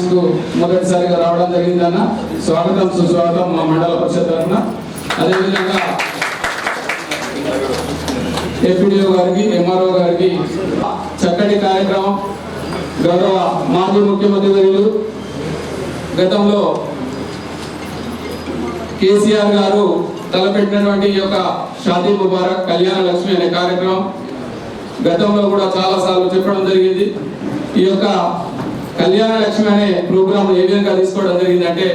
మండల మొదటిసారిగా రావడం జరిగిందన్న స్వాగతం సుస్వాగతం మా మండల పరిషత్ తరఫున. అదేవిధంగా ఏపీడీఓ గారికి ఎంఆర్ఓ గారికి చక్కటి కార్యక్రమం. గౌరవ మాజీ ముఖ్యమంత్రి వర్యులు గతంలో కేసీఆర్ గారు తలపెట్టినటువంటి ఈ యొక్క షాదీ ముబారక్ కళ్యాణ లక్ష్మి అనే కార్యక్రమం గతంలో కూడా చాలా సార్లు చెప్పడం జరిగింది. ఈ యొక్క కళ్యాణ లక్ష్మి అనే ప్రోగ్రామ్ ఏ విధంగా తీసుకోవడం జరిగిందంటే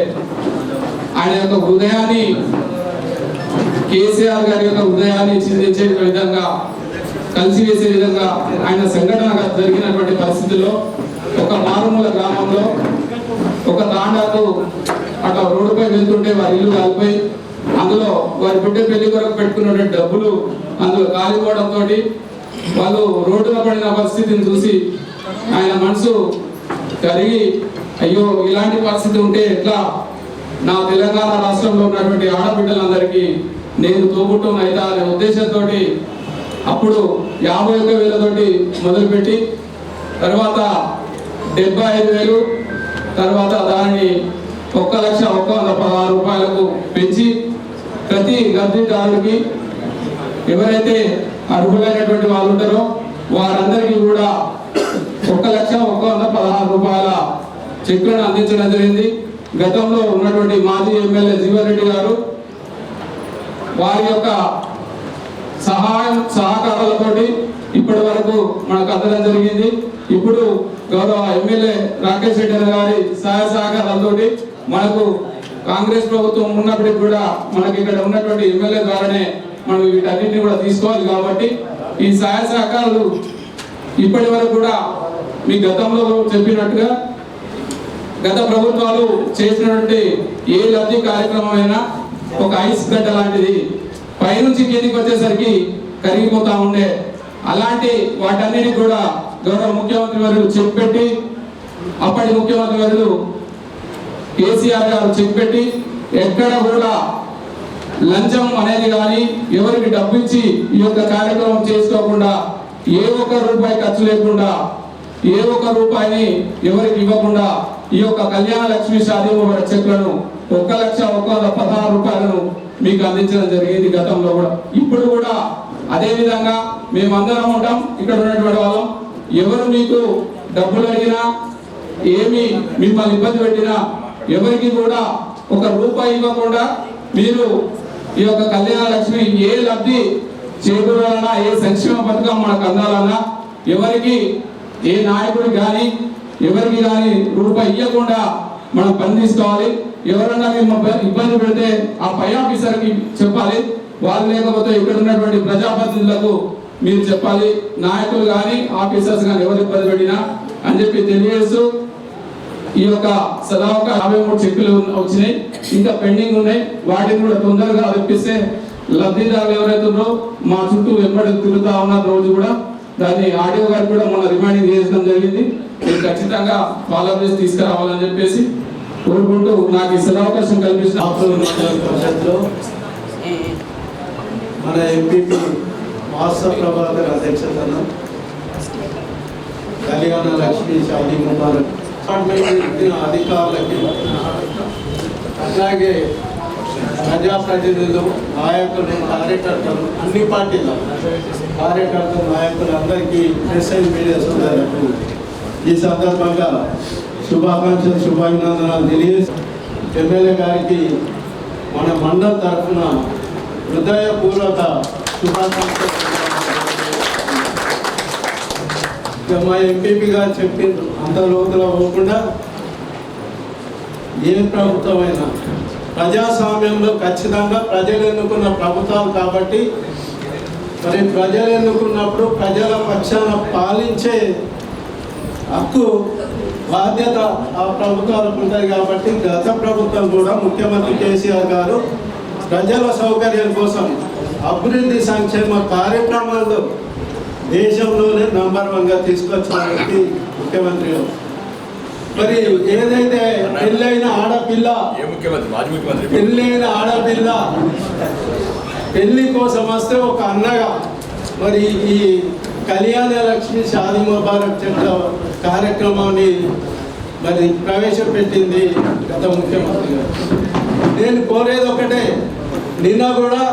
ఆయన యొక్క హృదయాన్ని కేసీఆర్ గారి యొక్క హృదయాన్ని చిందించే విధంగా కలిసి వేసే విధంగా ఆయన సంఘటన జరిగినటువంటి పరిస్థితుల్లో ఒక మారుమూల గ్రామంలో ఒక తాండాకు అట్లా రోడ్డుపై వెళ్తుంటే వారి ఇల్లు కాలిపోయి అందులో వారి బిడ్డ పెళ్ళి కొరకు పెట్టుకున్నటువంటి డబ్బులు అందులో కాలిపోవడంతో వాళ్ళు రోడ్డున పడిన పరిస్థితిని చూసి ఆయన మనసు కరిగి అయ్యో ఇలాంటి పరిస్థితి ఉంటే ఎట్లా? నా తెలంగాణ రాష్ట్రంలో ఉన్నటువంటి ఆడబిడ్డలందరికీ నేను తోబుట్టును అయితా అనే ఉద్దేశంతో అప్పుడు యాభై ఒక్క వేలతోటి మొదలుపెట్టి తర్వాత డెబ్బై ఐదు వేలు తర్వాత దానిని ఒక్క లక్ష ఒక్క వంద పదహారు రూపాయలకు పెంచి ప్రతి లబ్ధిదారుడికి ఎవరైతే అర్హులైనటువంటి వాళ్ళు ఉంటారో వారందరికీ కూడా ఒక లక్ష ఒక వంద పదహారు రూపాయల చెక్కులను అందించడం జరిగింది. గతంలో ఉన్నటువంటి మాజీ ఎమ్మెల్యే జీవారెడ్డి గారు వారి యొక్క సహాయం సహకారాలతోటి ఇప్పటి వరకు మనకు అందడం జరిగింది. ఇప్పుడు గౌరవ ఎమ్మెల్యే రాకేష్ రెడ్డి గారి సహాయ సహకారాలతోటి మనకు కాంగ్రెస్ ప్రభుత్వం ఉన్నప్పటికి కూడా మనకి ఇక్కడ ఉన్నటువంటి ఎమ్మెల్యే ద్వారానే మనం వీటన్నింటినీ కూడా తీసుకోవాలి కాబట్టి ఈ సహాయ సహకారాలు ఇప్పటి వరకు కూడా మీ గతంలో చెప్పినట్టుగా గత ప్రభుత్వాలు చేసినటువంటి ఏ లబ్ధి కార్యక్రమం అయినా ఒక ఐస్ గడ్డ లాంటిది పైనుంచి కిందికి వచ్చేసరికి కరిగిపోతా ఉండే. అలాంటి వాటన్నిటి కూడా గౌరవ ముఖ్యమంత్రి వర్యులు చెక్ పెట్టి అప్పటి ముఖ్యమంత్రి వర్యులు కేసీఆర్ గారు చెక్ పెట్టి ఎక్కడ కూడా లంచం అనేది కానీ ఎవరికి డబ్బు ఇచ్చి ఈ యొక్క కార్యక్రమం చేసుకోకుండా ఏ ఒక్క రూపాయి ఖర్చు లేకుండా ఏ ఒక్క రూపాయిని ఎవరికి ఇవ్వకుండా ఈ యొక్క కళ్యాణ లక్ష్మి షాదీ చెక్లను ఒక్క లక్ష ఒక్క పదహారు రూపాయలను మీకు అందించడం జరిగింది గతంలో కూడా. ఇప్పుడు కూడా అదే విధంగా మేమందరం ఉంటాం ఇక్కడ ఉన్నటువంటి వాళ్ళం. ఎవరు మీకు డబ్బులు అడిగినా ఏమి మిమ్మల్ని ఇబ్బంది పెట్టినా ఎవరికి కూడా ఒక రూపాయి ఇవ్వకుండా మీరు ఈ యొక్క కళ్యాణ లక్ష్మి ఏ లబ్ధి చేకూరాలన్నా ఏ సంక్షేమ పథకం మనకు అందాలన్నా ఎవరికి ఏ నాయకుడికి కానీ ఎవరికి కానీ రూపాయి ఇవ్వకుండా మనం పని తీసుకోవాలి. ఎవరన్నా మేము ఇబ్బంది పెడితే ఆ పై ఆఫీసర్కి చెప్పాలి. వాళ్ళు లేకపోతే ఇక్కడ ఉన్నటువంటి ప్రజాప్రతినిధులకు మీరు చెప్పాలి. నాయకులు కానీ ఆఫీసర్స్ కానీ ఎవరు ఇబ్బంది పెట్టినా అని చెప్పి తెలియజేస్తూ ఈ యొక్క సదావక యాభై మూడు చెక్కులు వచ్చినాయి. ఇంకా పెండింగ్ ఉన్నాయి. వాటిని కూడా తొందరగా తెప్పిస్తే లబ్ధిదారులు ఎవరైతే ఉన్నారో మా చుట్టూ వెంబడి తిరుగుతా ఉన్నారు రోజు కూడా. దాన్ని ఆడియో గారికి కూడా మొన్న రిమైండింగ్ చేయడం జరిగింది. మీరు ఖచ్చితంగా ఫాలో చేసి తీసుకురావాలని చెప్పేసి కోరుకుంటూ నాకు ఈ సదవకాశం కల్పించిన పరిషత్లో మన ఎంపీపీ మాస్టర్ ప్రభాకర్ అధ్యక్షతన కళ్యాణ లక్ష్మి షాదీ ఇచ్చిన అధికారులకి అట్లాగే ప్రజాప్రతినిధులు నాయకులు కార్యకర్తలు అన్ని పార్టీల కార్యకర్తలు నాయకులు అందరికీ ప్రెస్ అండ్ మీడియా సోదరులకు ఈ సందర్భంగా శుభాకాంక్షలు శుభాభినందనాలు తెలియజేసి ఎమ్మెల్యే గారికి మన మండల తరఫున హృదయపూర్వక శుభాకాంక్షలు మా ఎంపీపీ గారు చెప్పిండ్రు అంత లోతులో పోకుండా ఏ ప్రభుత్వమైనా ప్రజాస్వామ్యంలో ఖచ్చితంగా ప్రజలు ఎన్నుకున్న ప్రభుత్వాలు కాబట్టి మరి ప్రజలు ఎన్నుకున్నప్పుడు ప్రజల పక్షాన పాలించే హక్కు బాధ్యత ఆ ప్రభుత్వాలకు ఉంటుంది కాబట్టి గత ప్రభుత్వం కూడా ముఖ్యమంత్రి కేసీఆర్ గారు ప్రజల సౌకర్యం కోసం అభివృద్ధి సంక్షేమ కార్యక్రమాల్లో దేశంలోనే నంబర్ వన్గా తీసుకొచ్చిన వ్యక్తి ముఖ్యమంత్రి గారు. మరి ఏదైతే పెళ్ళైన ఆడపిల్ల పెళ్ళైన ఆడపిల్ల పెళ్ళి కోసం వస్తే ఒక అన్నగా మరి ఈ కళ్యాణ లక్ష్మి షాది ముబారక్ చెట్ల కార్యక్రమాన్ని మరి ప్రవేశపెట్టింది గత ముఖ్యమంత్రి గారు. నేను కోరేది ఒకటే నిన్న కూడా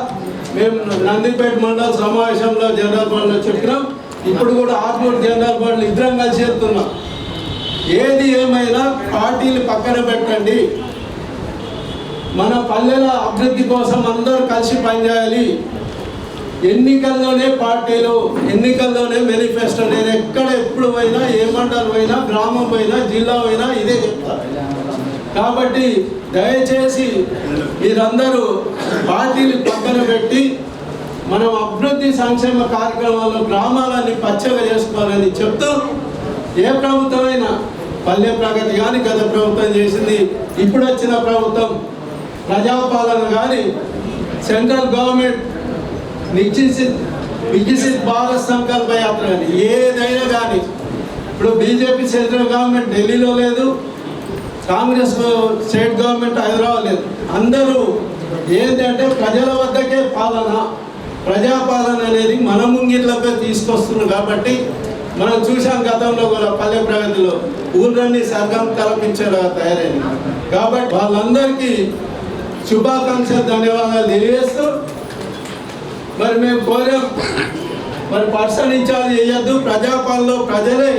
మేము నందిపేట మండల సమావేశంలో జనరల్ బాండ్లో చెప్పినాం ఇప్పుడు కూడా ఆత్మూరు జనరల్ బాండ్లు ఇద్దరం కలిసి వెళ్తున్నాం ఏది ఏమైనా పార్టీలు పక్కన పెట్టండి. మన పల్లెల అభివృద్ధి కోసం అందరూ కలిసి పనిచేయాలి. ఎన్నికల్లోనే పార్టీలు ఎన్నికల్లోనే మేనిఫెస్టో నేను ఎక్కడ ఎప్పుడు పోయినా ఏ మండలం పోయినా గ్రామం పోయినా జిల్లా పోయినా ఇదే చెప్తాను కాబట్టి దయచేసి మీరందరూ పార్టీలు పక్కన పెట్టి మనం అభివృద్ధి సంక్షేమ కార్యక్రమాల్లో గ్రామాలన్నీ పచ్చగా చేసుకోవాలని చెప్తూ ఏ ప్రభుత్వమైనా పల్లె ప్రగతి కానీ గత ప్రభుత్వం చేసింది. ఇప్పుడు వచ్చిన ప్రభుత్వం ప్రజాపాలన కానీ సెంట్రల్ గవర్నమెంట్ నిశ్చిత్ వికసిత్ భారత్ సంకల్ప యాత్ర కానీ ఏదైనా కానీ ఇప్పుడు బీజేపీ సెంట్రల్ గవర్నమెంట్ ఢిల్లీలో లేదు. కాంగ్రెస్ స్టేట్ గవర్నమెంట్ హైదరాబాద్ లేదు. అందరూ ఏంటంటే ప్రజల వద్దకే పాలన ప్రజాపాలన అనేది మన ముంగిట్లపై తీసుకొస్తున్నారు కాబట్టి మనం చూసాం గతంలో కూడా పల్లె ప్రగతిలో ఊళ్ళన్నీ సర్గం తలపించేలా తయారైంది. కాబట్టి వాళ్ళందరికీ శుభాకాంక్షలు ధన్యవాదాలు తెలియజేస్తూ మరి మేము కోరాం మరి పర్సన్ ఇన్ఛార్జ్ చేయొద్దు. ప్రజాపాలనలో ప్రజలే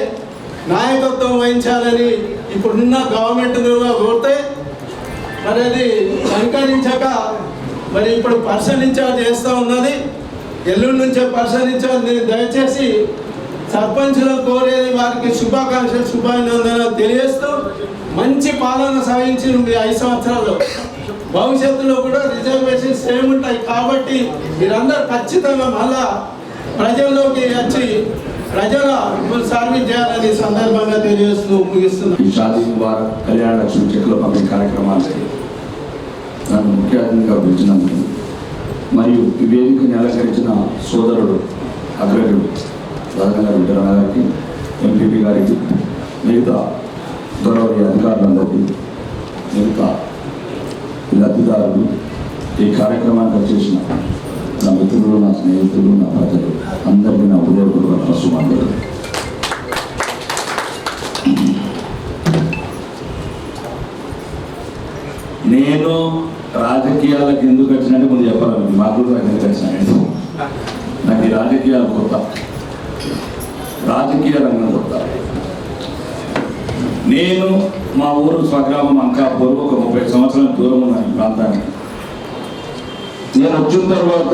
నాయకత్వం వహించాలని ఇప్పుడున్న గవర్నమెంట్ కూడా కోరితే మరి అది సంకరించక మరి ఇప్పుడు పర్సన్ ఇన్ఛార్జ్ చేస్తూ ఉన్నది. ఎల్లుండి నుంచే పర్సన్ ఇన్ఛార్జ్ దయచేసి సర్పంచులు కోరేది వారికి శుభాకాంక్షలు శుభాభినందనలు తెలియజేస్తూ మంచి పాలన సాగించింది మీ ఐదు సంవత్సరాల్లో. భవిష్యత్తులో కూడా రిజర్వేషన్స్ ఏముంటాయి కాబట్టి మీరందరూ ఖచ్చితంగా మళ్ళా ప్రజల్లోకి వచ్చి ప్రజల సర్వీస్ చేయాలని సందర్భంగా తెలియజేస్తూ ముగిస్తున్నాను ఈ షాదీ ముబారక్ కళ్యాణ లక్ష్మి చెక్కుల పంపిణీ కార్యక్రమానికి నన్ను ముఖ్య అతిథిగా పిలిచినందుకు మరియు ఈ వేదికని అలంకరించిన సోదరుడు అగ్రజుడు రాజన్న గారి గారికి ఎంపీపీ గారికి మిగతా గౌరవ అధికారులందరికీ మిగతా లబ్ధిదారులు ఈ కార్యక్రమానికి వచ్చేసిన నా మిత్రులు నా స్నేహితులు నా ప్రజలు అందరికీ నా ఉదయపూర్వక పశుమందరు నేను రాజకీయాలకు ఎందుకు వచ్చినట్టు ముందు చెప్పాలి. మాకు ఎందుకు వచ్చినాయండి నాకు ఈ రాజకీయాలు కొత్త. రాజకీయ రంగం కొత్త నేను మా ఊరు స్వగ్రామం అంకాపూర్ ఒక ముప్పై సంవత్సరాల దూరం ఉన్నాను ప్రాంతానికి నేను వచ్చిన తర్వాత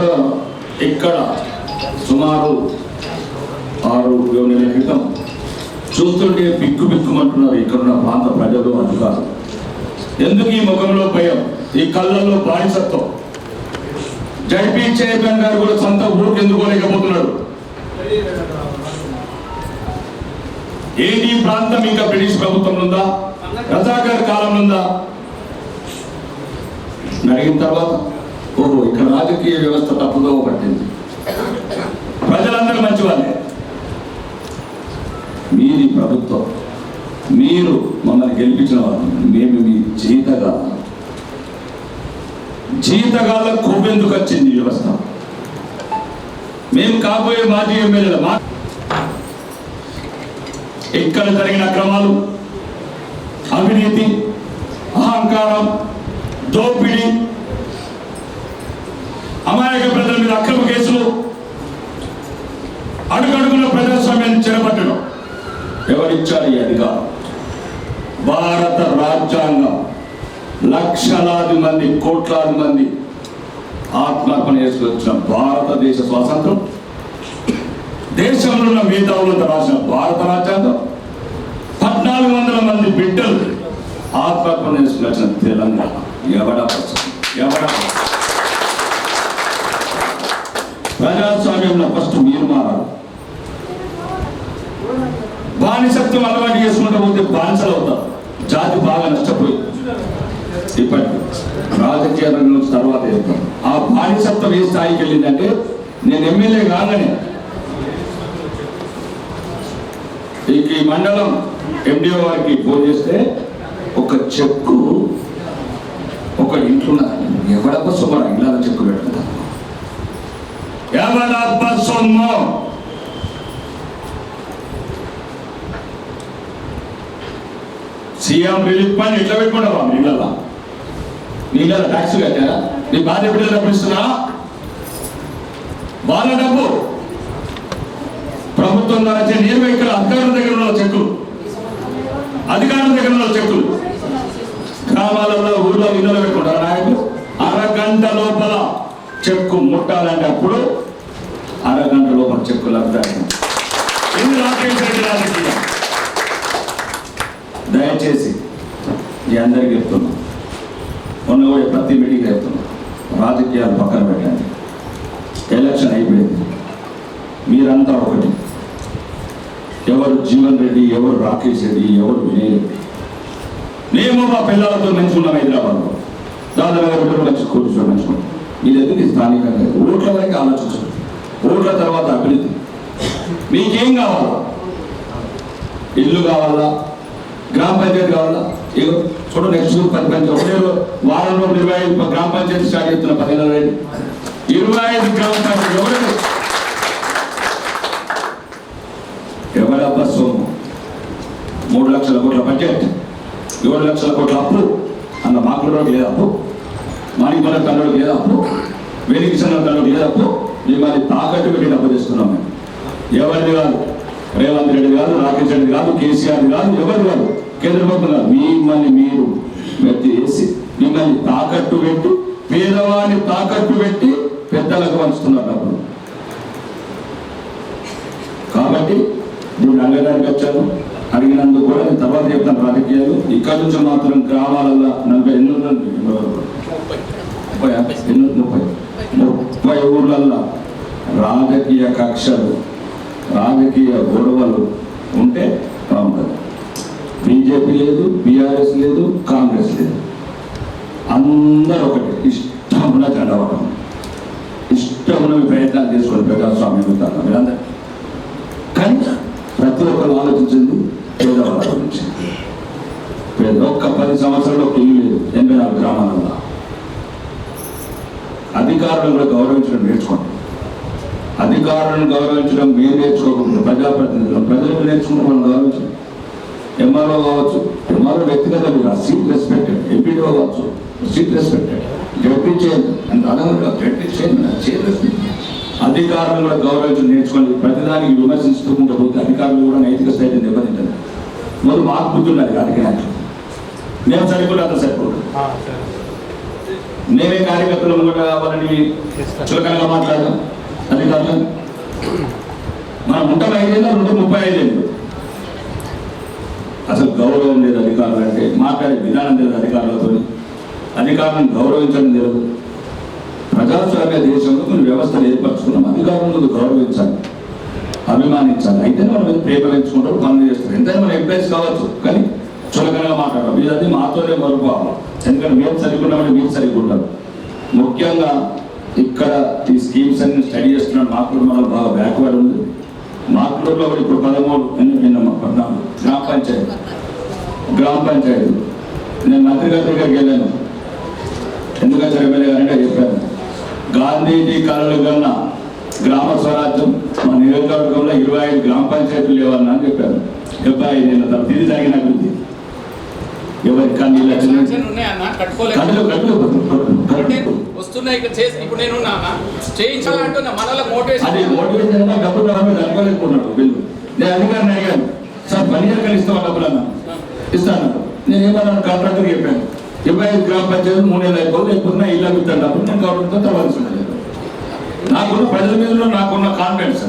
ఇక్కడ సుమారు ఆరు ఏడు నెలల క్రితం చూస్తుంటే బిక్కు బిక్కుమంటున్నారు ఇక్కడున్న ప్రాంత ప్రజలు అధికారులు. ఎందుకు ఈ ముఖంలో భయం? ఈ కళ్ళల్లో బానిసత్వం. జడ్పీ చైర్మన్ గారు కూడా సొంత ఊరికి ఎందుకోలేకపోతున్నాడు ఏది ప్రాంతం ఇంకా బ్రిటిష్ ప్రభుత్వం ఉందా? రజాకర్ కాలం ఉందా? అడిగిన తర్వాత ఓహో ఇక్కడ రాజకీయ వ్యవస్థ తప్పుదో పట్టింది. ప్రజలందరూ మంచివాళ్ళే. మీది ప్రభుత్వం. మీరు మమ్మల్ని గెలిపించిన వాళ్ళు. మేము మీ జీతగా జీతగాల కొవ్వెందుకు వచ్చింది వ్యవస్థ? మేము కాబోయే మాజీ ఎమ్మెల్యేల మా ఇక్కడ జరిగిన అక్రమాలు అవినీతి అహంకారం దోపిడీ అమాయక ప్రజల మీద అక్రమ కేసులు అడుగడుగున ప్రజాస్వామ్యాన్ని చేపట్టడం ఎవరిచ్చారు ఈ అధికారం? భారత రాజ్యాంగం లక్షలాది మంది కోట్లాది మంది ఆత్మార్పణ చేసుకొచ్చిన భారతదేశ స్వాతంత్రం. దేశంలో ఉన్న మేధావులతో రాసిన భారత రాజ్యాంగం పద్నాలుగు వందల మంది బిడ్డలు ఆత్మహత్య చేసుకొచ్చిన తెలంగాణ. ఎవడ ఎవడ ప్రజాస్వామ్యంలో ఫస్ట్ మీరు మారాలి. బానిసత్వం అలవాటు చేసుకుంటూ పోతే బానిసలు అవుతారు. జాతి బాగా నష్టపోయింది. ఇప్పటి రాజకీయ రంగం తర్వాత వెళ్తాం ఆ బానిసత్వం ఏ స్థాయికి వెళ్ళిందంటే నేను ఎమ్మెల్యే కాగానే ఇక ఈ మండలం ఎండిఓ వారికి ఫోన్ చేస్తే ఒక చెక్కు ఒక ఇంట్లో ఎవడప్ప సొమ్మరా ఇలా చెక్కు పెట్టుకుంటా. ఎవడప్ప సొమ్ము? సీఎం రిలీఫ్ పని ఎట్లా పెట్టుకుంటావా నీళ్ళ నీళ్ళ ట్యాక్స్ కట్టారా? నీ భార్య బిడ్డలు డబ్బులు ఇస్తున్నా వాళ్ళ డబ్బు. ప్రభుత్వం ద్వారా నేను ఇక్కడ అధికారుల దగ్గర ఉన్న చెక్కులు అధికారుల దగ్గర ఉన్న చెక్కులు గ్రామాలలో ఊళ్ళో ఇళ్ళలో పెట్టుకుంటారు నాయకులు? అరగంట లోపల చెక్కు ముట్టాలంటే అప్పుడు అరగంట లోపల చెక్కు లబ్ధాన్ని ఇది రాకేష్ రెడ్డి రాజకీయం దయచేసి మీ అందరికీ చెప్తున్నా. మొన్న కూడా ప్రతి మీటింగ్ చెప్తున్నా. రాజకీయాలు పక్కన పెట్టండి. ఎలక్షన్ అయిపోయింది. మీరంతా ఒకటి. ఎవరు జీవన్ రెడ్డి ఎవరు రాకేష్ రెడ్డి ఎవరు వినయ్ రెడ్డి? మేము మా పిల్లలతో మంచుకున్నాం హైదరాబాద్లో. దాదాపు ఒకటి మంచి కూర్చో మంచుకున్నాం మీ స్థానికంగా ఓట్ల వరకు ఆలోచించండి. ఓట్ల తర్వాత అభివృద్ధి. మీకేం కావాలా? ఇల్లు కావాలా? గ్రామ పంచాయతీ కావాలా? ఇగో చూడు నెక్స్ట్ పది పంచాయతీ ఒకటే వారంలో ఇరవై ఐదు గ్రామ పంచాయతీ స్టార్ట్ చేస్తున్న పదిహేను రెడ్డి ఇరవై ఐదు గ్రామ పంచాయతీ ఎవరైనా ఎవరబ్బా సొమ్ము మూడు లక్షల కోట్ల బడ్జెట్ ఏడు లక్షల కోట్ల అప్పు. అన్న మాకులోకి లేదా అప్పు? మాణిపల కన్నుడికి లేదా అప్పు? వెలికిసన్న కన్నుడికి లేదా అప్పు? మిమ్మల్ని తాకట్టు పెట్టి డబ్బు చేస్తున్నాం మేము. ఎవరిది కాదు? రేవంత్ రెడ్డి కాదు రాకేష్ రెడ్డి కాదు కేసీఆర్ కాదు ఎవరు కాదు? కేంద్ర ప్రభుత్వం మిమ్మల్ని మీరు మెత్తి వేసి మిమ్మల్ని తాకట్టు పెట్టి పేదవాడిని తాకట్టు పెట్టి పెద్దలకు పంచుతున్నారు డబ్బులు. కాబట్టి నేను అడగడానికి వచ్చాను. అడిగినందుకు కూడా నేను తర్వాత చెప్తాను రాజకీయాలు. ఇక్కడ నుంచి మాత్రం గ్రామాలలో నలభై ఎన్ని ముప్పై ఎన్ని ముప్పై. ముప్పై ఊర్లల్లో రాజకీయ కక్షలు రాజకీయ గొడవలు ఉంటే బాగుంటుంది. బీజేపీ లేదు బీఆర్ఎస్ లేదు కాంగ్రెస్ లేదు. అందరూ ఒకటి. ఇష్టం ఉన్న చండవడం ఇష్టం ఉన్న ప్రయత్నాలు చేసుకోండి ప్రజాస్వామ్యం మీరు మీరందరూ. కానీ ప్రతి ఒక్కరు ఆలోచించింది పేదవాళ్ళ గురించి పేద ఒక్క పది సంవత్సరాలు ఒక ఇల్లు లేదు ఎనభై నాలుగు గ్రామాలలో అధికారులను కూడా గౌరవించడం నేర్చుకోండి. అధికారులను గౌరవించడం మీరు నేర్చుకోకుండా ప్రజాప్రతినిధులు ప్రజలు నేర్చుకుంటే మనం గౌరవించడం ఎంఆర్ఓ కావచ్చు ఎంఆర్ఓ వ్యక్తిగత సీట్ రెస్పెక్టెడ్ ఎంపీడీఓ కావచ్చు సీట్ రెస్పెక్టెడ్ డెప్యూటీ చేయండి అంత అదనంగా డెప్యూటీ చైర్ చైర్ రెస్పెక్ట్ అధికారులను కూడా గౌరవించడం నేర్చుకోండి. ప్రతిదానికి విమర్శించుకుంటూ పోతే అధికారులు కూడా నైతిక స్థాయిని దెబ్బతింటారు. మొదలు మాకు బుద్ధి ఉన్నది రాజకీయ నాయకులు మేము సరిపోతే అంత సరిపోదు మేమే కార్యకర్తలు కూడా వాళ్ళని చులకనగా మాట్లాడడం అధికారులు. మనం ఉంటాం ఐదేళ్ళు రెండు ముప్పై ఐదేళ్ళు. అసలు గౌరవం లేదు అధికారులు అంటే మాట్లాడే విధానం లేదు అధికారులతో అధికారులను గౌరవించడం లేదు. ప్రజాస్వామ్య దేశంలో కొన్ని వ్యవస్థలు ఏర్పరచుకున్నాం. అధికారులను గౌరవించాలి అభిమానించాలి. అయితే మనం ఏదో ప్రేమ పెంచుకుంటారు పనులు చేస్తారు. ఎంతైనా మనం ఎంప్లాయీస్ కావచ్చు కానీ చులకనగా మాట్లాడడం. ఇది అది మాతోనే మరుపోవాలి ఎందుకంటే మేము సరిగ్గున్నామని మీరు సరిగ్గా ముఖ్యంగా ఇక్కడ ఈ స్కీమ్స్ అన్ని స్టడీ చేస్తున్నాడు మాకుడు మనం బాగా బ్యాక్వర్డ్ ఉంది. మాకుడులో కూడా ఇప్పుడు పదమూడు అని విన్నామా పద్నాలుగు గ్రామ పంచాయతీ. గ్రామ పంచాయతీ. నేను మంత్రి గారి దగ్గరికి వెళ్ళాను. ఎందుకంటే ఎమ్మెల్యే గారంటే చెప్పాను గాంధీజీ కళలు కన్నా గ్రామ స్వరాజ్యం మా నియోజకవర్గంలో ఇరవై ఐదు గ్రామ పంచాయతీలు లేవన్నా అని చెప్పాను డెబ్బై ఐదు ఏళ్ళ తర్వాత ఇది జరిగిన అభివృద్ధి. ఎవరి కానీ శాంక్షన్ ఉన్నాయన్న? కట్టుకోలేదు కళ్ళు వస్తున్నాయి ఇక్కడ చేసి ఇప్పుడు నేను ఉన్నానా చేయించాలంటున్నా మనలో అది మోటివేషన్ మోటివేషన్ డబ్బులు రావడం అనుకోలేకున్నాడు బిల్లు. నేను అధికారిని అడిగాను సార్ పని ఇస్తావా డబ్బులు అన్నా ఇస్తాను. నేను ఏమన్నాను కాంట్రాక్టర్ చెప్పాను. ఇరవై ఐదు గ్రామ పంచాయతీ మూడు నెలలు అయిపోతుంది లేకపోతే ఇల్లు అడుగుతాను డబ్బులు నేను గవర్నమెంట్తో తవ్వాల్సింది నాకున్న ప్రజల మీద నాకున్న కాన్ఫిడెన్స్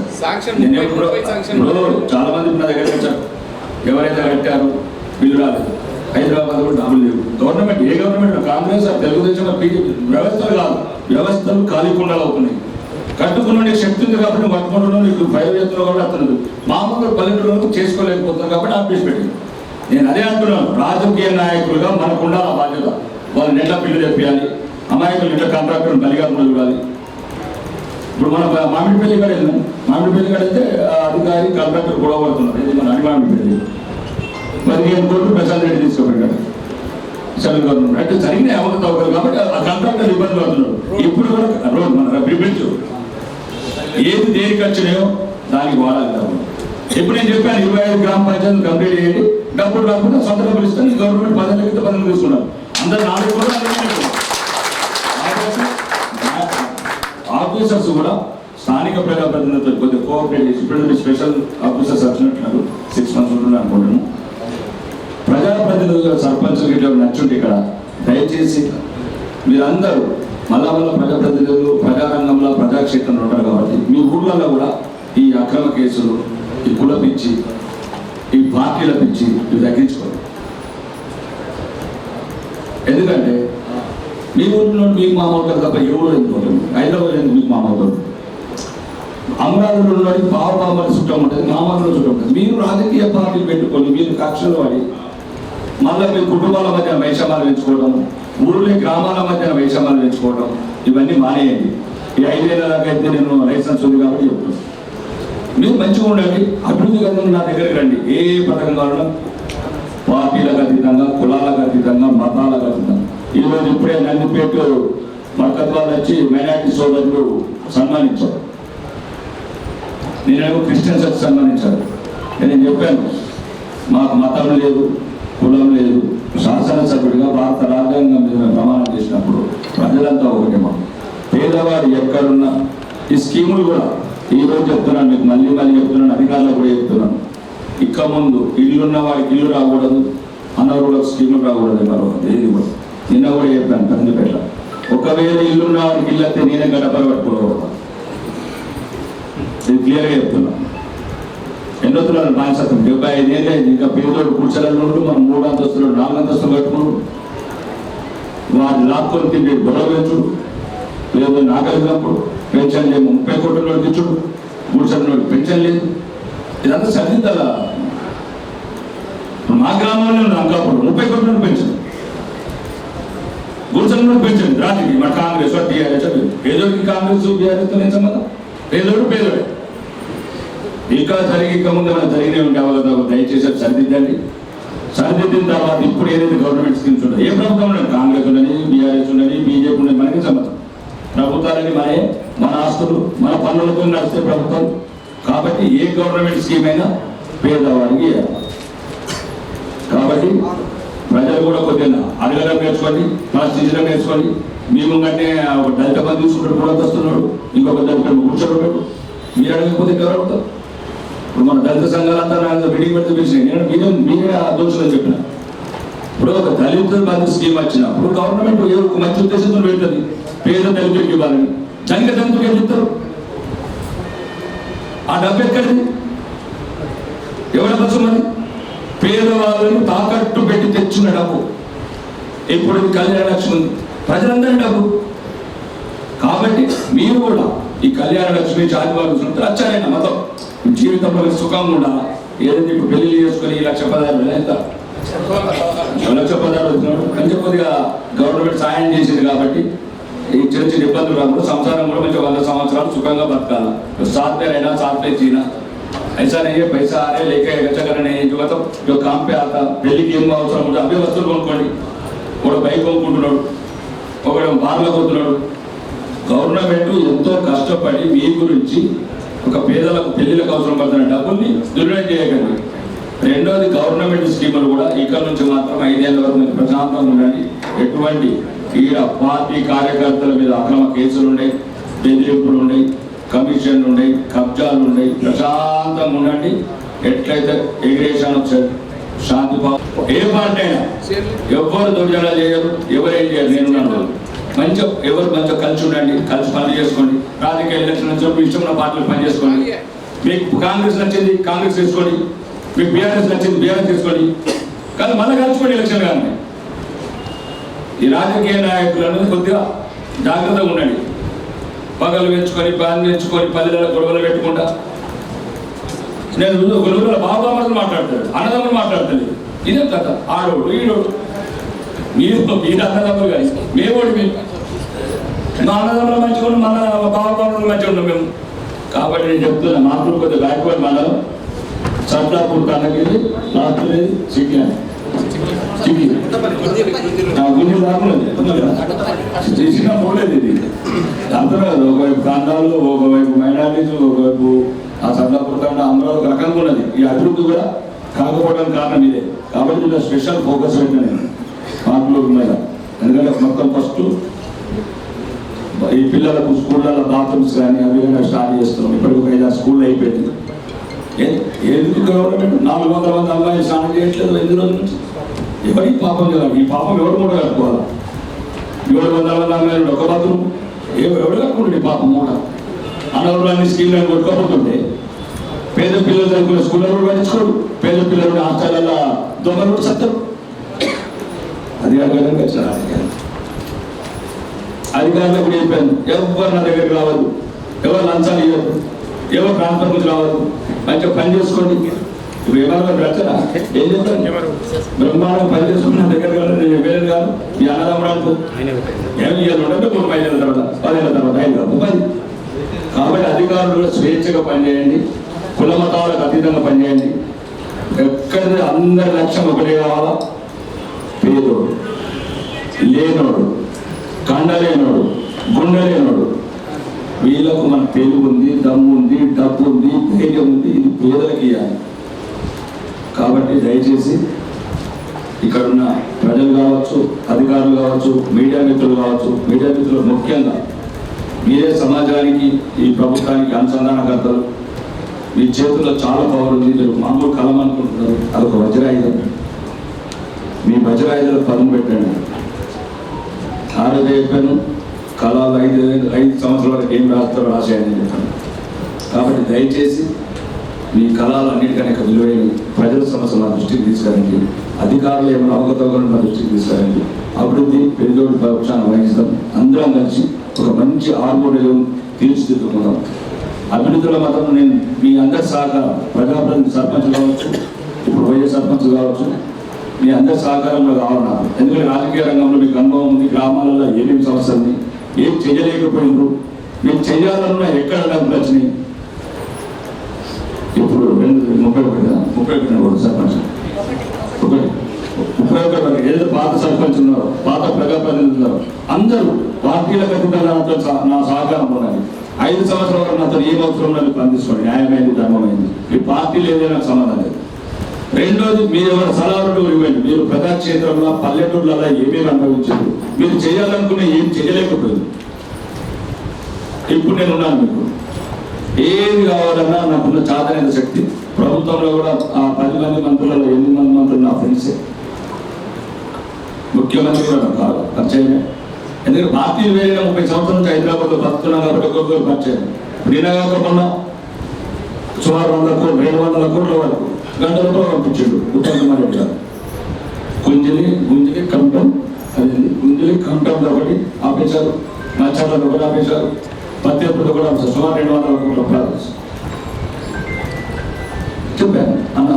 నేను ఎప్పుడు ఇప్పుడు చాలా మంది నా దగ్గర వచ్చారు. ఎవరైతే కట్టారు బిల్లు రాలేదు. హైదరాబాద్ కూడా డబ్బులు లేవు. గవర్నమెంట్ ఏ గవర్నమెంట్ కాంగ్రెస్ ఆ తెలుగుదేశం బీజేపీ వ్యవస్థలు కాదు. వ్యవస్థలు ఖాళీ కుండలు అవుతున్నాయి కట్టుకున్న శక్తి ఉంది కాబట్టి కట్టుకుంటున్నావు నీకు ఫైవ్ చేస్తున్నావు కాబట్టి అతను మామూలుగా పల్లెటూరులో చేసుకోలేకపోతున్నారు కాబట్టి ఆపేసి పెట్టింది. నేను అదే అంటున్నాను. రాజకీయ నాయకులుగా మనకు ఉండాలి బాధ్యత. వాళ్ళు నెట్ల పిల్లలు చెప్పాలి అమాయకులు నెట్ల కాంట్రాక్టర్ బలిగా చూడాలి. ఇప్పుడు మన మామిడిపల్లి కాడ వెళ్ళినాం మామిడిపల్లి కాడ అయితే అధికారి కాంట్రాక్టర్ గొడవ పడుతున్నారు. ఇది మన అడి మామిడిపల్లి? పదిహేను కోట్లు ప్రశాంత్ రెడ్డి తీసుకుపోయాడు సెంట్రల్ గవర్నమెంట్. అంటే జరిగిన అవకతవకలు కాబట్టి ఆ కాంట్రాక్టర్ ఇబ్బంది పడుతున్నారు. ఇప్పుడు కూడా రోడ్ మన బ్రిడ్జ్. ఏది దేనికి వచ్చినాయో దానికి వాడాలి ఎప్పుడు ఇప్పుడు నేను చెప్పాను ఇరవై ఐదు గ్రామ పంచాయతీలు కంప్లీట్ చేయండి. డబ్బులు రాకుండా సొంత డబ్బులు ఇస్తాను గవర్నమెంట్ పదవి అయితే పదవి తీసుకున్నారు అందరు నాలుగు కూడా ఆఫీసర్స్ కూడా స్థానిక ప్రజా ప్రజాప్రతినిధులతో కొద్దిగా కోఆపరేట్ చేసి ఇప్పుడు స్పెషల్ ఆఫీసర్స్ వచ్చినట్టున్నారు. సిక్స్ మంత్స్ ఉంటుంది అనుకుంటున్నాను. ప్రజాప్రతినిధులు సర్పంచ్ గిట్లా నచ్చుంటే ఇక్కడ దయచేసి మీరందరూ మళ్ళా మళ్ళా ప్రజాప్రతినిధులు ప్రజారంగంలో ప్రజాక్షేత్రంలో ఉంటారు కాబట్టి మీ ఊర్లలో కూడా ఈ అక్రమ కేసులు ఈ కుల పిచ్చి ఈ పార్టీల పిచ్చి నువ్వు తగ్గించుకోండి ఎందుకంటే మీ ఊళ్ళో మీకు మామవుతారు తప్ప ఎవరు ఎందుకు హైదరాబాద్ ఎందుకు మీకు మామవుతారు అమరావతిలో ఉన్నది పావు చుట్టం ఉంటుంది మామూలు చుట్టం ఉంటుంది. మీరు రాజకీయ పార్టీలు పెట్టుకొని మీరు కక్షలు పడి మళ్ళీ మీ కుటుంబాల మధ్య వైషమ్యాలు పెంచుకోవడం ఊళ్ళో గ్రామాల మధ్య వైషమ్యాలు పెంచుకోవడం ఇవన్నీ మానేయండి. ఈ ఐదేళ్ళ దాకా అయితే నేను లైసెన్స్ ఉంది కాబట్టి చెప్తున్నాను మీరు మంచిగా ఉండండి అభివృద్ధి నా దగ్గరికి రండి. ఏ పథకం కావాలన్నా పార్టీలకు అతీతంగా కులాలకు అతీతంగా మతాలకు అతీతంగా. ఈరోజు ఇప్పుడే నందిపేట మరకత్వాలు వచ్చి మైనార్టీ సోదరులు సన్మానించారు. నేనేమో క్రిస్టియన్స్ వచ్చి సన్మానించారు. నేను చెప్పాను మాకు మతం లేదు కులం లేదు. శాసనసభ్యుడిగా భారత రాజ్యాంగం మీద ప్రమాణం చేసినప్పుడు ప్రజలంతా ఒకటే మాకు పేదవాడు ఎక్కడున్నా ఈ స్కీములు కూడా ఈ రోజు చెప్తున్నాను మీకు మళ్ళీ మళ్ళీ చెప్తున్నాను అధికారులకు కూడా చెప్తున్నాను. ఇక ముందు ఇల్లున్న వాడికి ఇల్లు రాకూడదు అన్నవరులకు స్కీములు రాకూడదు మరో ఏది కూడా నిన్న కూడా చెప్పాను కందిపేట ఒకవేళ ఇల్లున్న వాడికి ఇల్లు అయితే నేనే గడపలు పట్టుకోకూడదు ఇది క్లియర్గా చెప్తున్నా. ఎన్నో తులాలు బానిసత్వం. డెబ్బై ఐదేళ్ళే ఇంకా పేదోడు కూర్చోలలో ఉంటూ మనం మూడు అంతస్తులు నాలుగు అంతస్తులు కట్టుకున్నాడు వాడు లాక్కొని తిండి గొడవ పెంచుడు. లేదు నాగలిగినప్పుడు పెన్షన్ లేదు. ముప్పై కోట్ల నోటి తెచ్చుడు. మూడు కూర్చొని పెన్షన్ లేదు. ఇదంతా సరిదిద్దాల మా గ్రామంలో ఉన్న అంకాపురం ముప్పై కోట్ల పెన్షన్ కూర్చొని పెన్షన్ రాజకీయ మన కాంగ్రెస్ టీఆర్ఎస్ పేదోడికి కాంగ్రెస్ బీఆర్ఎస్ ఏం సంబంధం. పేదోడు పేదోడే. ఇంకా జరిగి ఇంకా ముందు మనం జరిగినవి ఉంటే దయచేసి అది సరిదిద్దండి. సరిదిద్దిన తర్వాత ఇప్పుడు ఏదైతే గవర్నమెంట్ స్కీమ్స్ ఉంటాయి ఏ ప్రభుత్వం ఉండదు కాంగ్రెస్ ఉండని బీఆర్ఎస్ ఉండని బీజేపీ ఉండని మనకి సంబంధం. ప్రభుత్వాలని మనే మన ఆస్తులు మన పనులతో నడిచే ప్రభుత్వం. కాబట్టి ఏ గవర్నమెంట్ స్కీమ్ అయినా పేదవారికి కాబట్టి ప్రజలు కూడా కొద్దిగా అడగడం నేర్చుకోండి ప్రశ్నించడం నేర్చుకోండి. మేము కంటే ఒక దళిత మంది తీసుకుంటాడు కూడా వస్తున్నాడు ఇంకొక దళిత కూర్చోబెట్టాడు మీరు అడగకపోతే ఎవరు అడుగుతారు? ఇప్పుడు మన దళిత సంఘాలంతా మీటింగ్ పెడితే పిలిచినాయి. నేను మీరే మీరే ఆ చెప్పిన. ఇప్పుడు ఒక దళిత బంధు స్కీమ్ వచ్చినప్పుడు గవర్నమెంట్ ఏ ఒక మంచి ఉద్దేశంతో పెడుతుంది. పేద దళితుడికి ఇవ్వాలని. ధనిక దళితుడికి ఏం చెప్తారు ఆ డబ్బు ఎక్కడిది ఎవరి కోసం అది పేదవాళ్ళని తాకట్టు పెట్టి తెచ్చిన డబ్బు. ఇప్పుడు కళ్యాణ లక్ష్మి ఉంది. ప్రజలందరి డబ్బు. కాబట్టి మీరు కూడా ఈ కళ్యాణ లక్ష్మి జాతివాళ్ళు చూస్తే వచ్చారైన మతం. జీవితంలో సుఖంగా ఉండాలా? ఏదైతే ఇప్పుడు పెళ్ళి చేసుకుని ఈ లక్ష పదాలు ఎంత లక్ష పదాలు వచ్చినాడు కొంచెం కొద్దిగా గవర్నమెంట్ సాయం చేసింది కాబట్టి ఈ చిన్న చిన్న ఇబ్బందులు రాకుండా సంసారం కూడా మంచి వంద సంవత్సరాలు సుఖంగా బతకాల సాఫ్ట్వేర్ అయినా సాఫ్ట్వేర్ చీనా ऐसा नहीं है पैसा आ रहे लेके खर्चा कर रहे हैं जो मतलब जो काम पे आता పెళ్లికి ఏం అవసరం ఉంటుంది అవే వస్తువులు కొనుక్కోండి ఒకడు బైక్ కొనుక్కుంటున్నాడు ఒకడు బార్లో పోతున్నాడు గవర్నమెంట్ ఎంతో కష్టపడి మీ గురించి ఒక పేదలకు పెళ్లిలకు అవసరం పడుతున్న డబ్బుల్ని దుర్వినియోగం చేయకండి రెండోది గవర్నమెంట్ స్కీములు కూడా ఇక్కడ నుంచి మాత్రం ఐదేళ్ల వరకు మీరు ప్రశాంతంగా ఉండండి ఎటువంటి ఈడ పార్టీ కార్యకర్తల మీద అక్రమ కేసులు ఉన్నాయి బెదిరింపులు కమిషన్లు ఉన్నాయి కబ్జాలు ఉన్నాయి. ప్రశాంతంగా ఉండండి. ఎట్లయితే ఎగ్రేషన్ వచ్చారు శాంతి ఏ పార్టీ అయినా ఎవరు దొంగలా చేయరు ఎవరేం చేయరు నేను మంచి ఎవరు మంచిగా కలిసి ఉండండి కలిసి పని చేసుకోండి. రాజకీయ ఎలక్షన్ వచ్చినప్పుడు ఇష్టమైన పార్టీలు పని చేసుకోండి. మీకు కాంగ్రెస్ నచ్చింది కాంగ్రెస్ తీసుకోండి మీకు బీఆర్ఎస్ నచ్చింది బీఆర్ఎస్ తీసుకోండి కానీ మళ్ళీ కలుసుకోండి ఎలక్షన్ కానీ ఈ రాజకీయ నాయకులు అనేది కొద్దిగా జాగ్రత్తగా ఉండండి. పగలు పెంచుకొని పని పెంచుకొని పల్లెల గొడవలు పెట్టుకుంటా. నేను గురువుల ఒక రోజుల మాట్లాడతాడు అన్నదమ్ములు మాట్లాడతాడు ఇదే కథ ఆడోడు ఈడోడు మీరు మీరు అన్నదమ్ములు కానీ మేమోడు మీరు మా అన్నదమ్ములు మంచిగా ఉన్నాం మన బావబాబులు మంచిగా ఉన్నాం మేము. కాబట్టి నేను చెప్తున్నా మాటలు కొద్దిగా బ్యాక్వర్డ్ మనం సట్లాపూర్ కన్నగిరి లాస్ట్ సిటీ సిటీ నా గుండె దాకున్నది చేసిన పోలేదు ఇది. అందరూ కదా ఒకవైపు ప్రాంతాలు ఒకవైపు మైనారిటీస్ ఒకవైపు ఆ సర్దాపూర్ కన్నా అమరావతి రకంగా ఉన్నది. ఈ అభివృద్ధి కూడా కాకపోవడానికి కారణం ఇదే. కాబట్టి ఇలా స్పెషల్ ఫోకస్ పెట్టిన నేను. మార్పులోకి మీద ఎందుకంటే మొత్తం ఫస్ట్ ఈ పిల్లలకు స్కూళ్ళలో బాత్రూమ్స్ కానీ అవి కానీ స్టార్ట్ చేస్తున్నాం. ఇప్పటికి ఒక ఐదారు స్కూల్ అయిపోయింది. ఎందుకు గవర్నమెంట్? నాలుగు వందల మంది అమ్మాయిలు స్నానం చేయట్లేదు. ఎన్ని రోజుల నుంచి? ఎవరి పాపం చేయాలి ఈ పాపం ఎవరు మూట కట్టుకోవాలి? ఏడు వందల మంది అమ్మాయిలు ఒక బాత్రూమ్ ఎవరు కట్టుకుంటుంది ఈ పాపం మూట? అన్నవరాన్ని స్కీమ్ అని కొట్టుకోపోతుంటే పేద పిల్లలు చదువుకునే స్కూల్లో కూడా పట్టించుకోడు పేద పిల్లలు హాస్టల్లో దొంగలు కూడా సత్తారు అది అడగడానికి వచ్చిన అధికారులకు కూడా చెప్పాను. ఎవరు నా దగ్గరికి రావద్దు. ఎవరు లంచాలు ఇవ్వద్దు. ఎవరు ప్రాంతం నుంచి రావద్దు. మంచిగా పని చేసుకోండి. ఇప్పుడు రచన? ఏం చెప్తాను బ్రహ్మాండంగా పని చేసుకుని నా దగ్గర వేరే కాదు. ఈ అన్నదమ్మడానికి ఏమి ఇవ్వాలి ఉంటే మూడు పదిహేను తర్వాత పదిహేను తర్వాత ఐదు కాదు పది. కాబట్టి అధికారులు కూడా స్వేచ్ఛగా పనిచేయండి. కుల మతాలకు అతీతంగా పనిచేయండి. ఎక్కడ అందరి లక్ష్యం ఒకటే కావాలా? పేదోడు లేనోడు కండలేనోడు గుండెలేనోడు. వీళ్ళకు మన తెలుగు ఉంది దమ్ము ఉంది డబ్బు ఉంది ధైర్యం ఉంది ఇది పేదలకు ఇవ్వాలి. కాబట్టి దయచేసి ఇక్కడ ఉన్న ప్రజలు కావచ్చు అధికారులు కావచ్చు మీడియా మిత్రులు కావచ్చు మీడియా మిత్రులు ముఖ్యంగా మీరే సమాజానికి ఈ ప్రభుత్వానికి అనుసంధానకర్తలు. మీ చేతుల్లో చాలా పవర్ ఉంది మీరు మామూలు కలం అనుకుంటున్నారు అదొక వజ్రాయుధం. మీ వజ్రాయుధాలు పదును పెట్టండి. ఆ రోజు చెప్పాను కళలు ఐదు ఐదు సంవత్సరాల వరకు ఏం రాస్తారో రాసేయని చెప్పాను కాబట్టి దయచేసి మీ కళలు అన్నిటికన్నా విలువైన ప్రజల సమస్యలు దృష్టికి తీసుకురండి. అధికారులు ఏమైనా అవగతవగలను మా దృష్టికి తీసుకురండి. అభివృద్ధి పెరిదోడి పక్షాన్ని వహిస్తాం అందరం కలిసి ఒక మంచి ఆర్మోడియం తీర్చిదిద్దుకుందాం. అభివృద్ధిలో మాత్రం నేను మీ అందరి సహకారం ప్రజాప్రతినిధి సర్పంచ్ కావచ్చు ఇప్పుడు వైఎస్ సర్పంచ్ కావచ్చు మీ అందరి సహకారంలో కావాలి నాకు ఎందుకంటే రాజకీయ రంగంలో మీకు అనుభవం ఉంది గ్రామాలలో ఏమేమి సమస్యలు ఉంది ఏం చేయలేకపోయినారు మీరు చేయాలన్నా ఎక్కడ డబ్బులు వచ్చినాయి ముప్పై ఒకటి కదా? ముప్పై ఒకటి కూడా సర్పంచ్. ఒకటి. ముప్పై ఒకటి వరకు ఏదో పాత సర్పంచ్ ఉన్నారు పాత ప్రజాప్రతినిధులు ఉన్నారు అందరూ పార్టీల అతీతంగా నాతో నా సహకారం ఉన్నది ఐదు సంవత్సరాల వరకు నాతో ఏం అవసరం నాకు స్పందించుకోండి న్యాయమైంది ధర్మమైంది. ఈ పార్టీలు ఏదైనా నాకు సంబంధం లేదు. రెండోది మీరు ఎవరు సలహాలు ఇవ్వండి. మీరు ప్రజాక్షేత్రంలో పల్లెటూర్లలో ఏమేమి అనుభవించారు? మీరు చేయాలనుకునే ఏం చేయలేకపోయింది? ఇప్పుడు నేను ఉన్నాను మీకు. ఏది కావాలన్నా నాకున్న చాదనైన శక్తి. ప్రభుత్వంలో కూడా ఆ పది మంది మంత్రులలో ఎనిమిది మంది మంత్రులు నా ఫ్రెండ్సే ముఖ్యమంత్రి కూడా నాకు కాదు పరిచయమే. ఎందుకంటే పార్టీలు వేరే ముప్పై సంవత్సరాల నుంచి హైదరాబాద్లో బతుకున్నాం కాబట్టి ఒక్కొక్కరు పరిచయం. నేనే కాకుండా సుమారు వందల కోట్లు రెండు వందల కోట్ల వరకు గంటలతో పంపించాడు ఉత్తమ్ కుమార్ రెడ్డి గారు. గుంజిలి గుంజిలి కంఠం అది గుంజిలి కంఠం కాబట్టి ఆపేశారు. నచ్చాలలో ఒకటి ఆపేశారు. పత్తిపూర్లో కూడా సుమారు రెండు వందల కోట్ల ప్రాజెక్ట్స్ చెప్పాను అన్న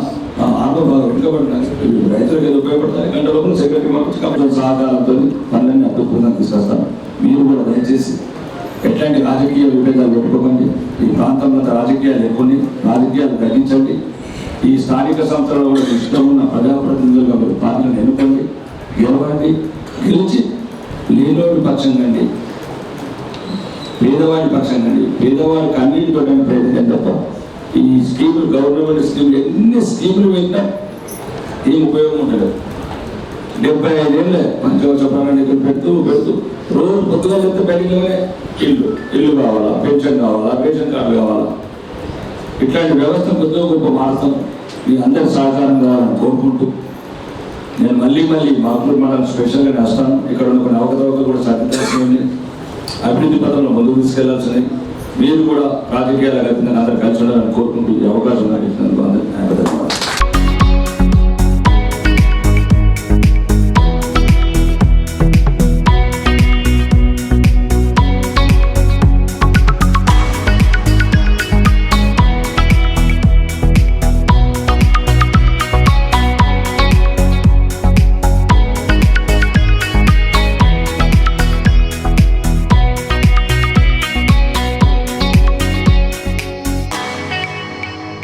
ఆ బాగా ఉపయోగపడుతుంది రైతులకు ఏదో ఉపయోగపడతాయి గంట లోపల సెక్రటరీ మార్చి కంపెనీ సహకారంతో పనులన్నీ అడ్డుకుందని తీసుకొస్తాను మీరు కూడా దయచేసి ఎట్లాంటి రాజకీయ విభేదాలు పెట్టుకోకండి. ఈ ప్రాంతంలో రాజకీయాలు ఎక్కువండి రాజకీయాలు తగ్గించండి. ఈ స్థానిక సంస్థలు కూడా ఇష్టం ఉన్న ప్రజాప్రతినిధులుగా మీరు పార్టీలను ఎన్నుకోండి గెలవండి గెలిచి లేనోడి పక్షం కండి. పేదవాడి పక్షం కండి పేదవాడికి అన్నింటితో ప్రయత్నం తప్ప ఈ స్కీములు గవర్నమెంట్ స్కీములు ఎన్ని స్కీములు పెట్టినా ఏం ఉపయోగం ఉండదు. డెబ్బై ఐదేళ్ళే మంచిగా ప్రణాళికలు ఇక్కడ పెడుతూ పెడుతూ రోజు పొద్దుగా చెప్తే బయటికి ఇల్లు ఇల్లు కావాలా పెన్షన్ కావాలా రేషన్ కార్డు కావాలా. ఇట్లాంటి వ్యవస్థ కొద్దిగా గొప్ప మారుతాం మీ అందరి సహకారం కావాలని కోరుకుంటూ నేను మళ్ళీ మళ్ళీ మాకులు మనం స్పెషల్గా నష్టాను ఇక్కడ ఉన్న కొన్ని అవకతవకలు కూడా సరిదిద్దాల్సినవి అభివృద్ధి పథంలో ముందుకు తీసుకెళ్ళాల్సినవి. మీరు కూడా రాజకీయాల అతీతంగా అందరూ కలిసి ఉండాలని కోరుకుంటూ ఈ అవకాశం నాకు ఇచ్చినందుకు అందరికీ